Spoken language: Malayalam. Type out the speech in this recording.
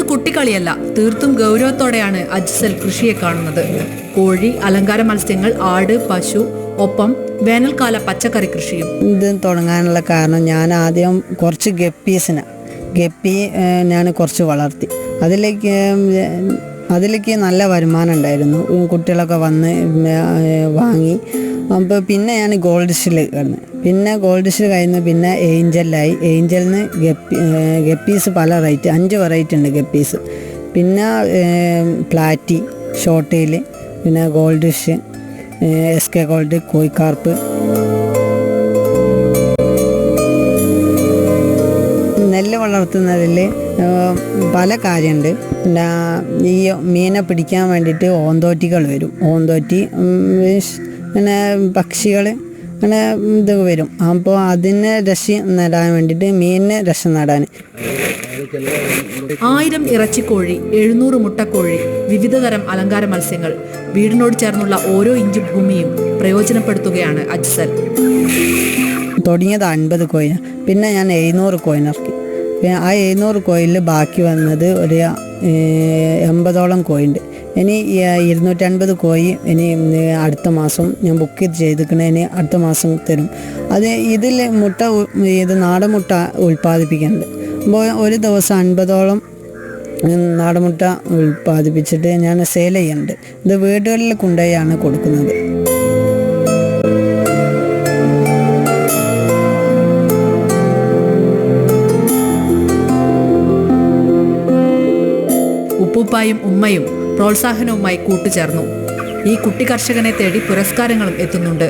കുട്ടിക്കളിയല്ല തീർത്തും ഗൗരവത്തോടെയാണ് അജ്സൽ കൃഷിയെ കാണുന്നത്. കോഴി അലങ്കാര മത്സ്യങ്ങൾ ആട് പശു ഒപ്പം വേനൽക്കാല പച്ചക്കറി കൃഷിയും. ഇത് തുടങ്ങാനുള്ള കാരണം ഞാൻ ആദ്യം കുറച്ച് ഗപ്പീസിന്. ഗപ്പി ഞാൻ കുറച്ച് വളർത്തി. അതിലേക്ക് അതിലേക്ക് നല്ല വരുമാനം ഉണ്ടായിരുന്നു. കുട്ടികളൊക്കെ വന്ന് വാങ്ങി. അപ്പോൾ പിന്നെ ഞാൻ ഗോൾഡ് ഷിൽ കിടന്ന് പിന്നെ ഗോൾഡ് ഷിൽ കഴിഞ്ഞു പിന്നെ ഏഞ്ചലിലായി ഏഞ്ചലിന് ഗപ്പി ഗപ്പീസ് പല റേറ്റ് അഞ്ച് വെറൈറ്റി ഉണ്ട് ഗപ്പീസ്. പിന്നെ പ്ലാറ്റി ഷോർട്ടേൽ പിന്നെ gold fish S K gold koi carp നെല്ല് വളർത്തുന്നതിൽ പല കാര്യമുണ്ട് പിന്നെ ഈ മീനെ പിടിക്കാൻ വേണ്ടിയിട്ട് ഓന്തോറ്റികൾ വരും. ഓന്തോറ്റി പിന്നെ പക്ഷികൾ അങ്ങനെ ഇത് വരും. അപ്പോൾ അതിനെ രക്ഷ നേടാൻ വേണ്ടിയിട്ട് മീനിന് രക്ഷ നേടാൻ. ആയിരം ഇറച്ചിക്കോഴി എഴുന്നൂറ് മുട്ടക്കോഴി വിവിധതരം അലങ്കാര മത്സ്യങ്ങൾ വീടിനോട് ചേർന്നുള്ള ഓരോ ഇഞ്ച് ഭൂമിയും പ്രയോജനപ്പെടുത്തുകയാണ് അജ്സൽ. തുടങ്ങിയത് അൻപത് കോയിന. പിന്നെ ഞാൻ എഴുന്നൂറ് കോയിനിറക്കി ആ എഴുന്നൂറ് കോയിനിൽ ബാക്കി വന്നത് ഒരു എൺപതോളം കോയിൻ ഇനി ഇരുന്നൂറ്റൻപത് കോയി ഇനി അടുത്ത മാസം ഞാൻ ബുക്ക് ചെയ്തിരിക്കണേ ഇനി അടുത്ത മാസം തരും. അത് ഇതിൽ മുട്ട ഇത് നാടൻ മുട്ട ഉൽപ്പാദിപ്പിക്കുന്നുണ്ട്. അപ്പോൾ ഒരു ദിവസം അൻപതോളം ഉം, നാടൻ മുട്ട ഉൽപ്പാദിപ്പിച്ചിട്ട് ഞാൻ സെയിൽ ചെയ്യുന്നുണ്ട്. ഇത് വീടുകളിൽ കൊണ്ടുപോയാണ് കൊടുക്കുന്നത്. ഉപ്പുപ്പായും ഉമ്മയും പ്രോത്സാഹനവുമായി കൂട്ടുചേർന്നു. ഈ കുട്ടി കർഷകനെ തേടി പുരസ്കാരങ്ങളും എത്തുന്നുണ്ട്.